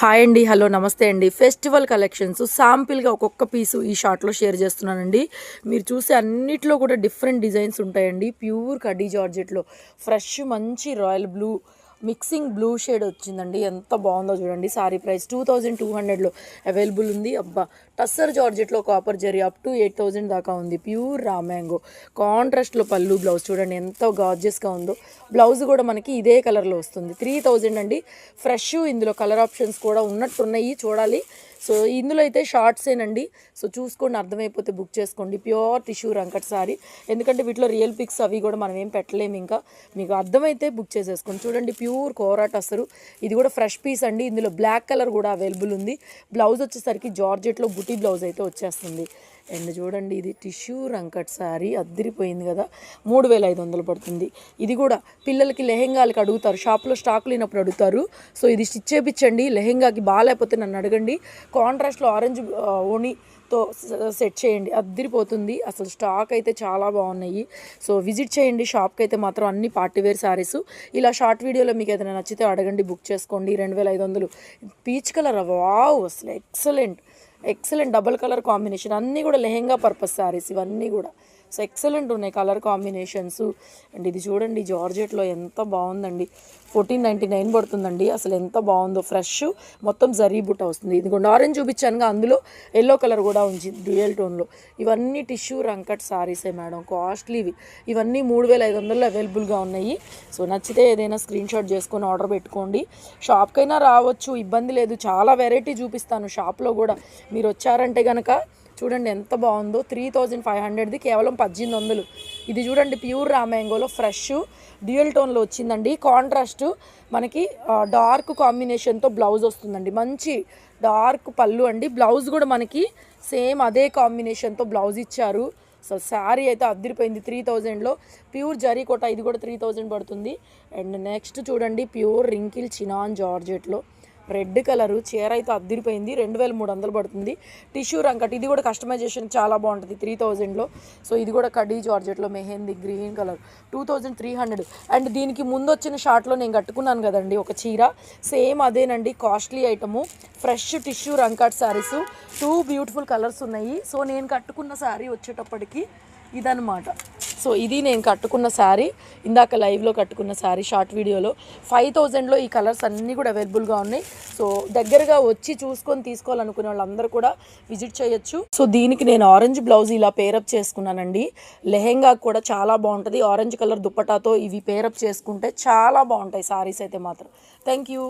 Hi అండి hello నమస్తే అండి. ఫెస్టివల్ కలెక్షన్స్ శాంపిల్గా ఒక్కొక్క పీసు ఈ షార్ట్లో షేర్ చేస్తున్నానండి. మీరు చూసే అన్నిట్లో కూడా డిఫరెంట్ డిజైన్స్ ఉంటాయండి. ప్యూర్ కడ్డీ జార్జెట్లో ఫ్రెష్ మంచి royal blue mixing blue shade వచ్చిందండి. ఎంత బాగుందో చూడండి. Sari price two thousand two హండ్రెడ్లో అవైలబుల్ ఉంది. అబ్బా! Tussar జార్జెట్లో copper zari up to eight thousand దాకా ఉంది. Pure raw mango. కాంట్రాస్ట్లో పళ్ళు బ్లౌజ్ చూడండి. ఎంత గార్జియస్గా ఉందో. బ్లౌజ్ కూడా మనకి ఇదే కలర్లో వస్తుంది. త్రీ థౌజండ్ అండి. ఫ్రెష్ ఇందులో కలర్ ఆప్షన్స్ కూడా ఉన్నట్టున్నాయి చూడాలి. సో ఇందులో అయితే షార్ట్సేనండి. సో చూసుకోండి. అర్థమైపోతే బుక్ చేసుకోండి. Pure tissue Rangkat sari. ఎందుకంటే వీటిలో రియల్ పిక్స్ అవి కూడా మనం ఏం పెట్టలేము ఇంకా. మీకు అర్థమైతే బుక్ చేసేసుకోండి. చూడండి ప్యూర్ కోరాట్ అసలు. ఇది కూడా ఫ్రెష్ పీస్ అండి. ఇందులో బ్లాక్ కలర్ కూడా అవైలబుల్ ఉంది. బ్లౌజ్ వచ్చేసరికి జార్జెట్లో బుటీ బ్లౌజ్ అయితే వచ్చేస్తుంది. అండ్ చూడండి ఇది టిష్యూ రంకట్ శారీ అద్దరిపోయింది కదా. మూడు వేల ఐదు వందలు పడుతుంది. ఇది కూడా పిల్లలకి లెహెంగాలకి అడుగుతారు. షాప్లో స్టాక్ లేనప్పుడు అడుగుతారు. సో ఇది స్టిచ్ చేయించండి లెహెంగాకి బాగాలేకపోతే నన్ను అడగండి. కాంట్రాస్ట్లో ఆరెంజ్ ఆ, ఓణితో సెట్ చేయండి. అద్దరిపోతుంది. అసలు స్టాక్ అయితే చాలా బాగున్నాయి. సో విజిట్ చేయండి. షాప్కి అయితే మాత్రం అన్ని పార్టీ వేర్ శారీస్ ఇలా షార్ట్ వీడియోలో మీకు ఏదైనా నచ్చితే అడగండి. బుక్ చేసుకోండి. రెండు వేల ఐదు వందలు. Peach colour? వావ్! అసలు excellent. Excellent double colour combination. అన్నీ కూడా లెహెంగా పర్పస్ శారీస్ ఇవన్నీ కూడా. సో ఎక్సలెంట్ ఉన్నాయి కలర్ కాంబినేషన్స్ అండ్ ఇది చూడండి జార్జెట్లో ఎంత బాగుందండి. ఫోర్టీన్ నైంటీ నైన్ పడుతుందండి. అసలు ఎంత బాగుందో ఫ్రెష్ మొత్తం జరీ బుట్ట వస్తుంది. ఇదిగోండి ఆరెంజ్ చూపించానుగా అందులో ఎల్లో కలర్ కూడా ఉంది డ్యూయల్ టోన్లో. ఇవన్నీ టిష్యూ రంకట్ సారీసే మేడం. కాస్ట్లీవి ఇవన్నీ మూడు వేల ఐదు వందలు అవైలబుల్గా ఉన్నాయి. సో నచ్చితే ఏదైనా స్క్రీన్ షాట్ చేసుకొని ఆర్డర్ పెట్టుకోండి. షాప్కైనా రావచ్చు ఇబ్బంది లేదు. చాలా వెరైటీ చూపిస్తాను. షాప్లో కూడా మీరు వచ్చారంటే కనుక చూడండి ఎంత బాగుందో. త్రీ థౌజండ్ ఫైవ్ హండ్రెడ్ది కేవలం పద్దెనిమిది వందలు. ఇది చూడండి ప్యూర్ రామాంగోలో ఫ్రెష్ డ్యూయల్ టోన్లో వచ్చిందండి. కాంట్రాస్ట్ మనకి డార్క్ కాంబినేషన్తో బ్లౌజ్ వస్తుందండి. మంచి డార్క్ పళ్ళు అండి. బ్లౌజ్ కూడా మనకి సేమ్ అదే కాంబినేషన్తో బ్లౌజ్ ఇచ్చారు. సో శారీ అయితే అద్దరిపోయింది త్రీ థౌజండ్లో. ప్యూర్ జరీ కోట ఇది కూడా త్రీ థౌజండ్ పడుతుంది. అండ్ నెక్స్ట్ చూడండి ప్యూర్ రింకిల్ చినాన్ జార్జెట్లో. రెడ్ కలరు చీర అయితే అద్దిరిపోయింది. రెండు వేల మూడు వందలు పడుతుంది. టిష్యూ రంకట్ ఇది కూడా కస్టమైజేషన్ చాలా బాగుంటుంది త్రీ థౌజండ్లో. సో ఇది కూడా కడీ జార్జెట్లో mehndi green colour. Two thousand three hundred. And దీనికి ముందు వచ్చిన షార్ట్లో నేను కట్టుకున్నాను కదండి ఒక చీర. సేమ్ అదేనండి costly item. Fresh tissue Rangkat saris two beautiful colours ఉన్నాయి. సో నేను కట్టుకున్న శారీ వచ్చేటప్పటికి ఇదనమాట సో ఇది నేను కట్టుకున్న శారీ. ఇందాక లైవ్లో కట్టుకున్న శారీ షార్ట్ వీడియోలో. ఫైవ్ థౌజండ్లో ఈ కలర్స్ అన్నీ కూడా అవైలబుల్గా ఉన్నాయి. సో దగ్గరగా వచ్చి చూసుకొని తీసుకోవాలనుకునే వాళ్ళందరూ కూడా విజిట్ చేయొచ్చు. సో దీనికి నేను ఆరెంజ్ బ్లౌజ్ ఇలా పేరప్ చేసుకున్నానండి. లెహెంగా కూడా చాలా బాగుంటుంది. ఆరెంజ్ కలర్ దుప్పటాతో ఇవి పేరప్ చేసుకుంటే చాలా బాగుంటాయి శారీస్ అయితే మాత్రం. Thank you